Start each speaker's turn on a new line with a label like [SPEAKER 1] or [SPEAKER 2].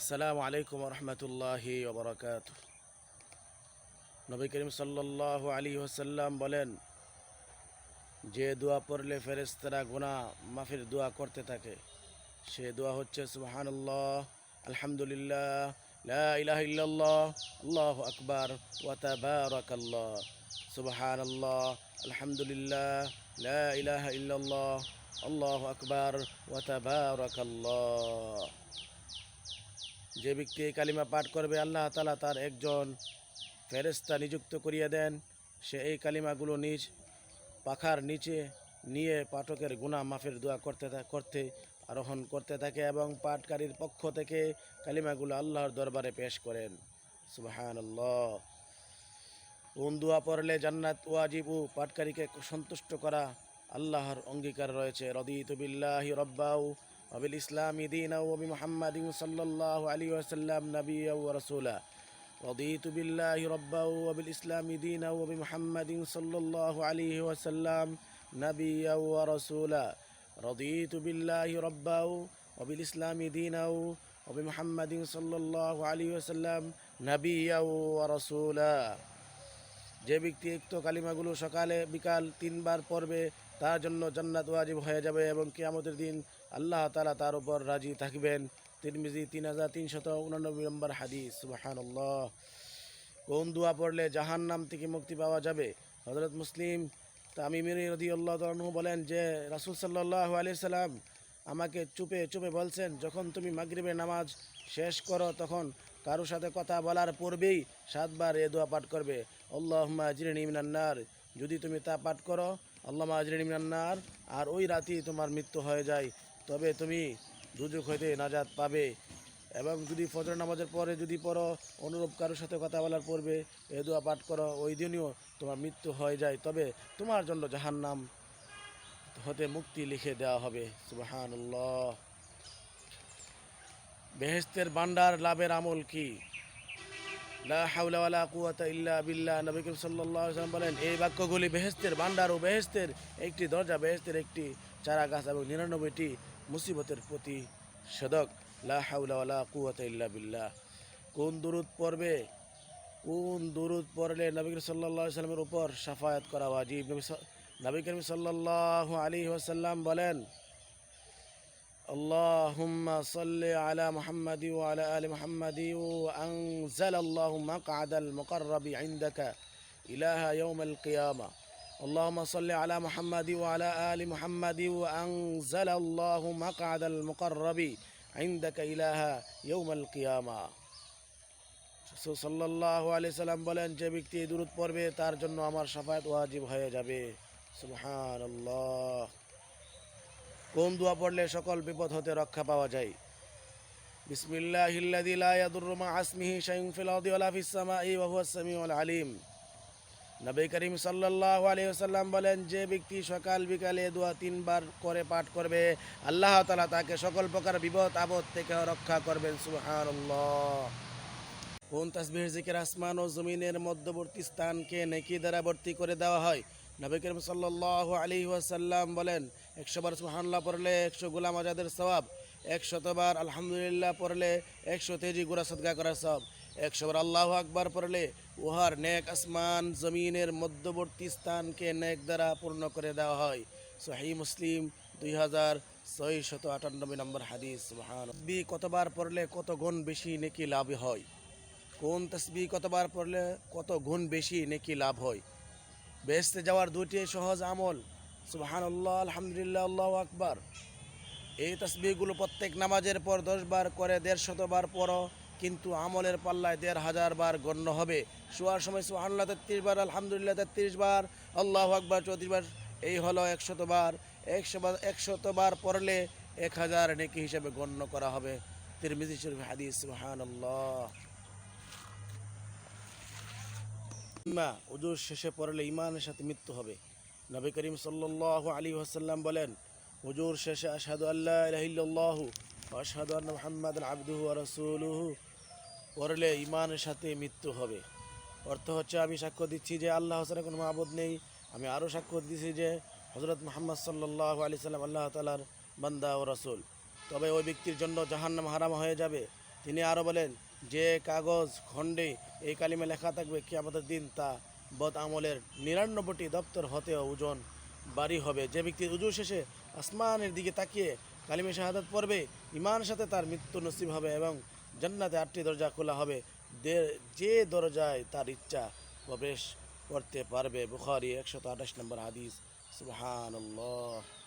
[SPEAKER 1] আসসালামু আলাইকুম রহমতুল্লাহি ওবরাকাত নবী করিম সাল্লাল্লাহু আলী ওসাল্লাম বলেন যে দোয়া পড়লে ফেরেস্তারা গুনাহ মাফির দোয়া করতে থাকে, সে দোয়া হচ্ছে সুবহানাল্লাহ, আলহামদুলিল্লাহ, লা ইলাহা ইল্লাল্লাহ, আল্লাহু আকবার, ওয়া তাবারাকাল্লাহ, সুবহানাল্লাহ, আলহামদুলিল্লাহ, লা ইলাহা ইল্লাল্লাহ, আল্লাহু আকবার, ওয়া তাবারাকাল্লাহ। যে ব্যক্তি এই কালিমা পাঠ করবে, আল্লাহ তালা তার একজন ফেরেস্তা নিযুক্ত করিয়া দেন। সে এই কালিমাগুলো নিজ পাখার নিচে নিয়ে পাঠকের গুণা মাফের দোয়া করতে করতে আরোহণ করতে থাকে এবং পাঠকারীর পক্ষ থেকে কালিমাগুলো আল্লাহর দরবারে পেশ করেন। সুবাহান আল্লাহ কোন দোয়া পড়লে জান্নাত ওয়াজিব ও পাঠকারীকে সন্তুষ্ট করা আল্লাহর অঙ্গীকার রয়েছে। রদিত বিল্লাহি রব্বাউ وبال إسلام دينا وبمحمد صلى الله عليه وسلم نبيا ورسولا رضيت بالله ربا وبالإسلام دينا وبمحمد صلى الله عليه وسلم نبيا ورسولا رضيت بالله ربا وبالإسلام دينا وبمحمد صلى الله عليه وسلم نبيا ورسولا যে ব্যক্তি উক্ত কালিমাগুলো সকালে বিকাল তিনবার পড়বে তার জন্য জান্নাত ওয়াজিব হয়ে যাবে এবং কিয়ামতের দিন আল্লাহ তালা তার উপর রাজি থাকবেন। তিরমিজি তিন হাজার তিনশত উনানব্বই নম্বর হাদিস। সুবাহান্লাহ কোন দোয়া পড়লে জাহান নাম থেকে মুক্তি পাওয়া যাবে। হজরত মুসলিম তামিমির রদি আল্লাহ বলেন যে, রাসুল সাল্লাহ আলি সাল্লাম আমাকে চুপে চুপে বলছেন, যখন তুমি মাগরিবের নামাজ শেষ করো, তখন কারোর সাথে কথা বলার পূর্বেই সাতবার এ দোয়া পাঠ করবে। আল্লাহ আজরিন ইমিনান্নার যদি তুমি তা পাঠ করো আল্লাহ আজরিন ইমিনান্নার আর ওই রাতেই তোমার মৃত্যু হয়ে যায়। তবে তুমি দুজক হইতে নাজাত পাবে। এবং যদি ফজর নামাজের পরে যদি পড়ো, অনুরূপ কারোর সাথে কথা বলার পূর্বে এ দোয়া পাঠ করো, ওই দিনও তোমার মৃত্যু হয়ে যায়। তবে তোমার জন্য জাহান্নাম হতে মুক্তি লিখে দেওয়া হবে। সুবাহানুল্লাহ। বেহেস্তের বান্ডার লাভের আমল কি? বলেন, এই বাক্যগুলি বেহেস্তের বান্ডার ও বেহেস্তের একটি দরজা বেহেস্তের একটি চারা গাছ এবং নিরানব্বইটি মুসিবতের প্রতি সদক লা হাওলা ওয়ালা কুওয়াতা ইল্লা বিল্লাহ কোন দুরুদ পড়বে কোন দুরুদ পড়লে নবী করিম সাল্লাল্লাহু আলাইহি ওয়াসাল্লামের উপর শাফায়াত করা ওয়াজিব নবী সা- নবী করিম সাল্লাল্লাহু আলাইহি ওয়াসাল্লাম বলেন اللهم صل على محمد وعلى آل محمد وأنزل الله مقعد المقرب عندك إله يوم القيامة اللهم صل على محمد وعلى آل محمد وأنزل الله مقعد المقرب عندك إله يوم القيامة সাল্লাহ আলি সাল্লাম বলেন যে ব্যক্তি এই দূরত পড়বে তার জন্য আমার সাফায়াত ওয়াজিব হয়ে যাবে সুবহান আল্লাহ কোন দোয়া পড়লে সকল বিপদ হতে রক্ষা পাওয়া যায় বিসমিল্লাহিল্লাযী লা ইয়াদুররু মা আসমিহি শাইউন ফিল আরদি ওয়ালা ফিস সামাই ওয়া হুয়াস সামিউল আলিম নবী করিম সাল্লাল্লাহু আলাইহি ওয়াসাল্লাম বলেন, যে ব্যক্তি সকাল বিকালে দোয়া তিনবার করে পাঠ করবে, আল্লাহ তালা তাকে সকল প্রকার বিপদ আপদ থেকে রক্ষা করবেন, সুবহানাল্লাহ। কোন তাসবিহ, জিকির আসমান ও জমিনের মধ্যবর্তী স্থানকে নেকি দ্বারা ভর্তি করে দেওয়া হয়? নবী করিম আলাইহি ওয়াসাল্লাম বলেন, একশো বার সুবহানাল্লাহ পড়লে একশো গোলাম আজাদের সওয়াব একশতবার আলহামদুলিল্লাহ পড়লে একশো তেজি গুড়া সদকা করা সব। একশোবার আল্লাহ আকবার পড়লে উহার নেক আসমান জমিনের মধ্যবর্তী স্থানকে নেক দ্বারা পূর্ণ করে দেওয়া হয়। সহি মুসলিম দুই হাজার ছয়শত আটানব্বই নম্বর হাদিস সুবহান বি কতবার পড়লে কত গুণ বেশি নেকি লাভ হয়? কোন তসবি কতবার পড়লে কত গুণ বেশি নেকি লাভ হয়? বেহেস্তে যাওয়ার দুটি সহজ আমল সুবহান আল্লাহ আলহামদুলিল্লাহ, আল্লাহ আকবার। এই তসবিগুলো প্রত্যেক নামাজের পর দশ বার করে, দেড় শতবার পরও কিন্তু আমলের পাল্লায় দেড় হাজার বার গণ্য হবে। শোয়ার সময় সুবহানাল্লাহ তেত্রিশ বার আলহামদুলিল্লাহ তেত্রিশ বার আল্লাহ আকবার চৌত্রিশ বার এই হলো একশতবার একশো বার একশতবার পড়লে এক হাজার নেকি হিসেবে গণ্য করা হবে। তিরমিজি শরীফ হাদিস সুবহান আল্লাহ ইমা উজুর শেষে পড়লে ইমানের সাথে মৃত্যু হবে। নবী করিম সাল্লাল্লাহু আলী ওয়াসাল্লাম বলেন হুজুর শেষে আসাদু আল্লাহ ইলাহা ইল্লাল্লাহু ওয়া আশহাদু আন্না মুহাম্মাদান আবদুহু ওয়া পড়লে ইমানের সাথে মৃত্যু হবে। অর্থ হচ্ছে আমি সাক্ষ্য দিচ্ছি যে আল্লাহ ছাড়া কোনো মাবুদ নেই। আমি আরও সাক্ষ্য দিচ্ছি যে হজরত মুহাম্মদ সাল্লাল্লাহু আলাইহি সাল্লাম আল্লাহ তাআলার বান্দা ও রাসূল। তবে ওই ব্যক্তির জন্য জাহান্নাম হারাম হয়ে যাবে। তিনি আরও বলেন, যে কাগজ, খণ্ডে এই কালিমে লেখা থাকবে কি আমাদের দিন তা বদ আমলের নিরানব্বইটি দপ্তর হতেও ওজন বাড়ি হবে। যে ব্যক্তি উজু শেষে আসমানের দিকে তাকিয়ে কালিমে শাহাদাত পড়বে ইমানের সাথে তার মৃত্যু নসিব হবে এবং জান্নাতে আটটি দরজা খোলা হবে। যে দরজায় তার ইচ্ছা প্রবেশ করতে পারবে। বুখারি একশত আঠাশ নম্বর হাদিস। সুবহানাল্লাহ।